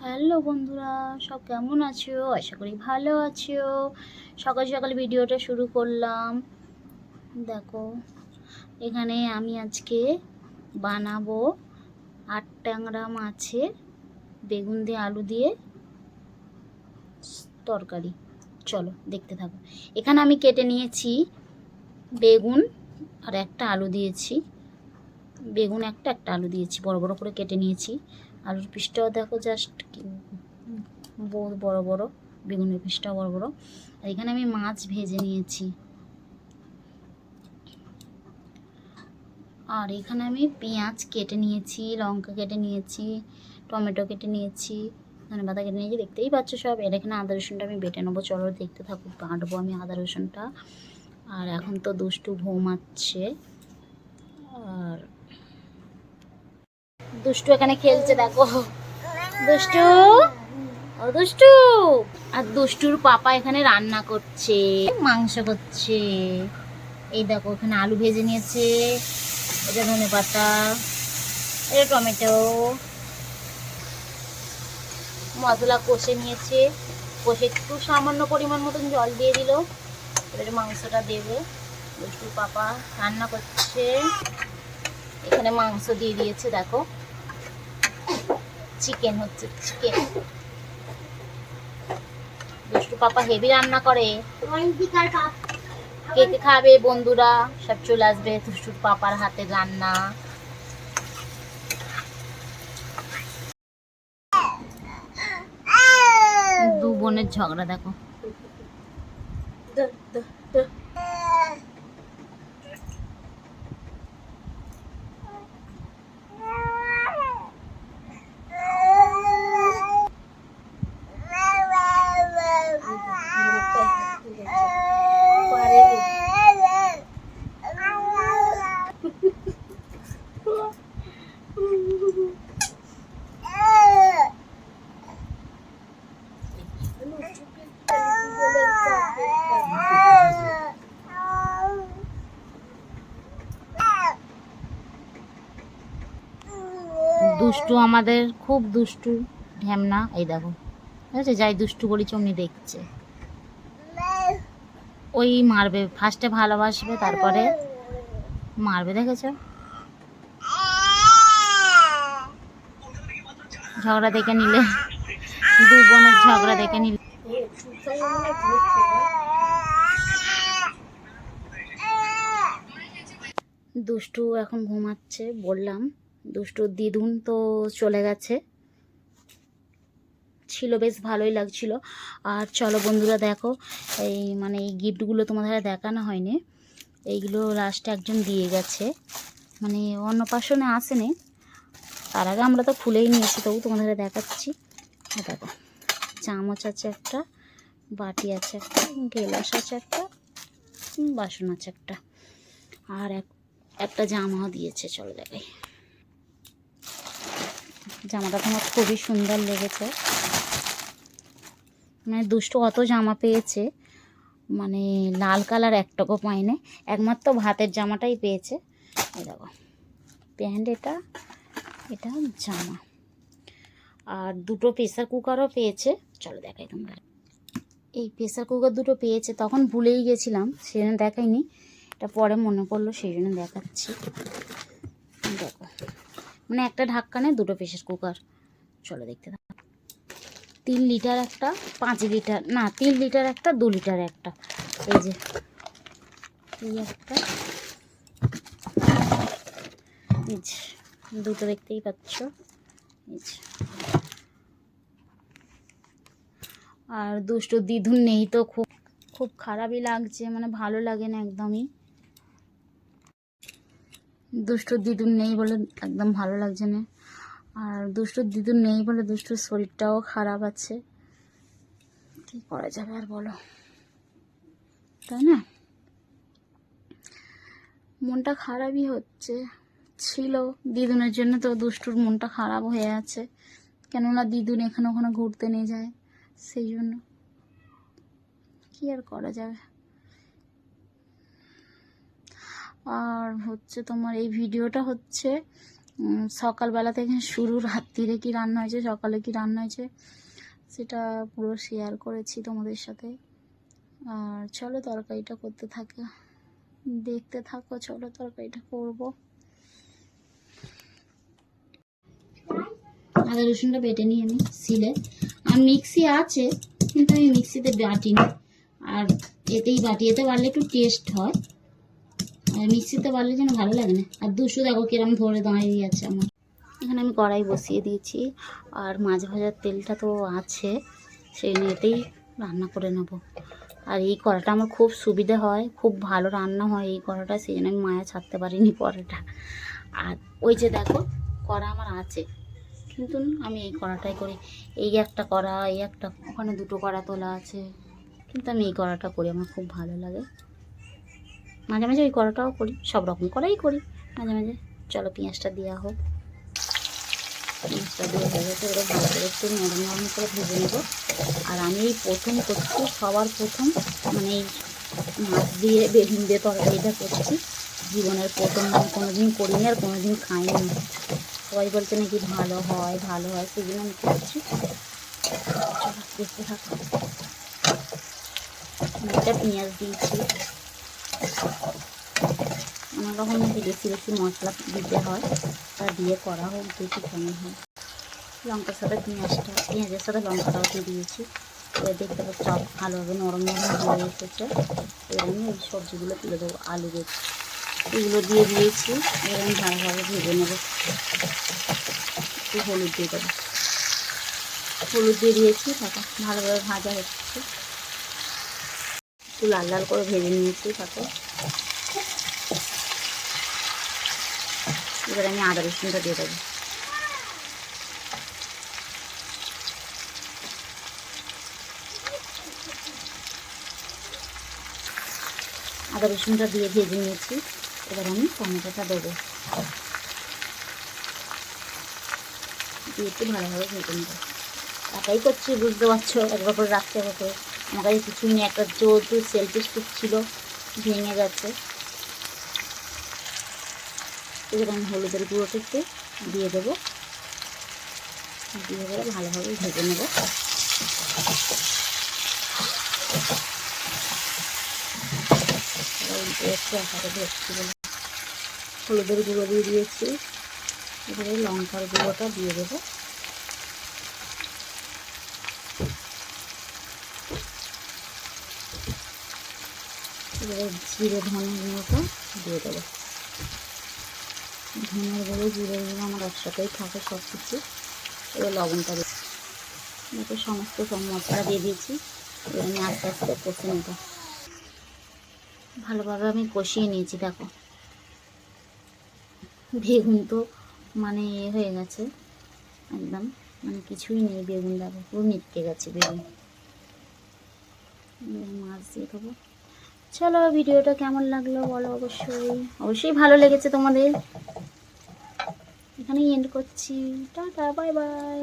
Hello বন্ধুরা, সব কেমন আছো? আশা করি ভালো আছো। সকাল সকাল ভিডিওটা শুরু করলাম। দেখো, এখানে আমি আজকে বানাবো আট ট্যাংরা মাছের বেগুন দিয়ে আলু দিয়ে তরকারি। চলো, দেখতে থাকো। এখানে আমি কেটে নিয়েছি বেগুন আর একটা আলু দিয়েছি। বেগুন একটা একটা আলু দিয়েছি। বড় বড় করে কেটে নিয়েছি। আলুর পিসটাও দেখো জাস্ট বহুত বড় বড়, বেগুনের পিসটাও বড় বড়। আর এখানে আমি মাছ ভেজে নিয়েছি। আর এখানে আমি পেঁয়াজ কেটে নিয়েছি, লঙ্কা কেটে নিয়েছি, টমেটো কেটে নিয়েছি ধনে পাতা কেটে নিয়েছি, দেখতেই পাচ্ছ সব। এর এখানে আদা রসুনটা আমি বেটে নেব, চলো দেখতে থাকো, বাঁটবো আমি আদা রসুনটা। আর এখন তো দুষ্টু ঘুমাচ্ছে। আর দুষ্টু এখানে খেলছে, দেখো। দুষ্টু? ও দুষ্টু? আর দুষ্টুর পাপা এখানে রান্না করছে, মাংস করছে। এই দেখো, এখানে আলু ভেজে নিয়েছে এটা ধনে পাতা এটা টমেটো, মশলা কষে নিয়েছে। কষে একটু সামান্য পরিমাণ মতন জল দিয়ে দিল। এবারে মাংসটা দেবে। দুষ্টুর পাপা রান্না করছে। এখানে মাংস দিয়ে দিয়েছে, দেখো। চিকেন হচ্ছে চিকেন দুষ্টু পাপা হেভি রান্না করে। কে কে খাবে বন্ধুরা? সব চলে আসবে দুষ্টুর পাপার হাতে রান্না। দু বোনের ঝগড়া দেখো। দুষ্টু, আমাদের খুব দুষ্টু ঢ্যামনা এই দেখো। ঠিক আছে, যাই দুষ্টু বলি চমনি দেখছে। ওই মারবে ফার্স্টে ভালোবাসবে, তারপরে মারবে, দেখেছ? ঝগড়া দেখে নিলে, দু বোনের ঝগড়া দেখে নিলে। দুষ্টু এখন ঘুমাচ্ছে, বললাম। দুষ্টুর দিদুন তো চলে গেছে। ছিল, বেশ ভালোই লাগছিল। আর চলো বন্ধুরা, দেখো, এই মানে এই গিফটগুলো তোমাদের দেখানো হয়নি। এইগুলো লাস্টে একজন দিয়ে গেছে। মানে অন্নপ্রাশনে আসেনি। তার আগে আমরা তো খুলেই নিয়েছি, তবু তোমাদের দেখাচ্ছি। দেখো, চামচ আছে একটা, বাটি আছে একটা, গেলাস আছে একটা বাসন আছে একটা। আর এক, একটা জামাও দিয়েছে, চলো দেখাই। জামাটা তোমার খুবই সুন্দর লেগেছে। মানে দুষ্টু অত জামা পেয়েছে মানে লাল কালার একটাকও পাইনি একমাত্র ভাতের জামাটাই পেয়েছে। দেখো, প্যান্ট এটা এটা জামা। আর দুটো প্রেসার কুকারও পেয়েছে, চলো দেখাই তোমরা এই প্রেসার কুকার দুটো পেয়েছে, তখন ভুলেই গেছিলাম, সেজন্য দেখাইনি, এটা পরে মনে পড়ল সেই জন্য দেখাচ্ছি। দেখো মানে একটা ঢাক্কানে দুটো প্রেশার কুকার চলো দেখতে থাকো। তিন লিটার একটা, পাঁচ লিটার না, তিন লিটার একটা, দু লিটার একটা। এই যে, এই একটা। দুটো দেখতেই পাচ্ছ। আর দুষ্ট দিদুন নেই তো, খুব খুব খারাপই লাগছে মানে ভালো লাগে না একদমই। দুষ্টুর দিদুন নেই বলে একদম ভালো লাগছে না। আর দুষ্টুর দিদুন নেই বলে দুষ্টুর শরীরটাও খারাপ আছে। কি করা যাবে আর বলো? তাই না? মনটা খারাপই হচ্ছে। ছিল। দিদুনের জন্য তো দুষ্টুর মনটা খারাপ হয়ে আছে। কেননা দিদুন এখানে ওখানে ঘুরতে নিয়ে যায়। সেই জন্য। কি আর করা যাবে? আর হচ্ছে তোমার এই ভিডিওটা হচ্ছে সকালবেলা থেকে শুরু, রাত্রিরে কি রান্না হয়েছে, সকালে কি রান্না হয়েছে, সেটা পুরো শেয়ার করেছি তোমাদের সাথে। আর চলো তরকারিটা করতে থাকো, দেখতে থাকো, চলো তরকারিটা করব। আদা রসুনটা বেটে নিই আমি সিলে আর মিক্সি আছে, কিন্তু আমি মিক্সিতে বাটিনি। আর এতেই বাটি, এতে বাড়লে একটু টেস্ট হয়। মিক্সিতে বাড়লে যেন ভালো লাগে না। আর দুশো দেখো কিরম ধরে দাঁড়িয়ে আছে আমার। এখানে আমি কড়াই বসিয়ে দিয়েছি, আর মাছ ভাজার তেলটা তো আছে, সেই নিয়েতেই রান্না করে নেব। আর এই কড়াটা আমার খুব সুবিধে হয়, খুব ভালো রান্না হয় এই কড়াটা, সেই জন্য আমি মায়া ছাড়তে পারিনি কড়াটা আর ওই যে দেখো, কড়া আমার আছে। কিন্তু আমি এই কড়াটাই করি। এই একটা কড়া, এই একটা, ওখানে দুটো কড়া তোলা আছে। কিন্তু আমি এই কড়াটা করি, আমার খুব ভালো লাগে। মাঝে মাঝে ওই কড়াটাও করি, সব রকম করাই করি। মাঝে মাঝে চলো পেঁয়াজটা দেওয়া হোক। পেঁয়াজটা দিয়ে হয়ে গেছে, এবার ভালো করে একটু নরম নরম করে ভেজে নেব। আর আমি এই প্রথম করছি, সবার প্রথম মানে এই মাছ দিয়ে, বেগুন দিয়ে তরকারিটা করছি। জীবনের প্রথম, আমি কোনোদিন করিনি আর কোনোদিন খাইনি। সবাই বলছে নাকি ভালো হয় ভালো হয়, সেই জন্য আমি করছি দেখতে পেঁয়াজ দিয়েছি। অনেক রকম নাকি বেশি বেশি মশলা দিতে হয়। তা দিয়ে করা হোক দেখি কেমন হয় লঙ্কার সাথে পেঁয়াজটা, পেঁয়াজের সাথে লঙ্কাটাও দিয়ে দিয়েছি। এবার দেখতে পাচ্ছি ভালোভাবে নরম নরম হয়ে এসেছে। এবার এই সবজিগুলো তুলে দেবো, আলু দিয়ে। এগুলো দিয়ে দিয়েছি। আমি ভালোভাবে ভেজে নেব। একটু হলুদ দিয়ে দেবো। হলুদ দিয়ে দিয়েছি, তারপর ভালোভাবে ভাজা হচ্ছে। একটু লাল লাল করে ভেজে নিয়েছি তারপর এবার আমি আদা রসুনটা দিয়ে দেবো। আদা রসুনটা দিয়ে ভেজে নিয়েছি। এবার আমি টমেটোটা দেবো। দিয়ে একটু ভালোভাবে ভেজে নেব। একাই করছি, বুঝতে পারছ? একবার করে রাখতে হবে। আমার কাছে কিছুই নেই, একটা জোর সেলফি স্টিক ছিল, ভেঙে গেছে। এবার আমি হলুদের গুঁড়োটা একটু দিয়ে দেবো। দিয়ে দেবো ভালোভাবে ভেজে নেব। বলে হলুদের গুঁড়ো দিয়ে দিয়েছি। এবারে লঙ্কার গুঁড়োটা দিয়ে দেবো। এবারে জিরে ধনের গুঁড়োটা দিয়ে দেবো। ধনের গুঁড়ো, জিরে গুঁড়ো আমার একসাথেই থাকে সব কিছু। এবার লবণটা দিয়ে সমস্ত সব মশলা দিয়ে দিয়েছি। এবার আমি আস্তে আস্তে কষে নেব। ভালোভাবে আমি কষিয়ে নিয়েছি, দেখো। বেগুন তো মানে ইয়ে হয়ে গেছে, একদম। মানে কিছুই নেই বেগুন, দেখো, পুরো নিটকে গেছে বেগুন। মাছ দিয়ে দেবো। চলো, ভিডিওটা কেমন লাগল বলো অবশ্যই। অবশ্যই ভালো লেগেছে তোমাদের। এখানেই এন্ড করছি। Tata bye bye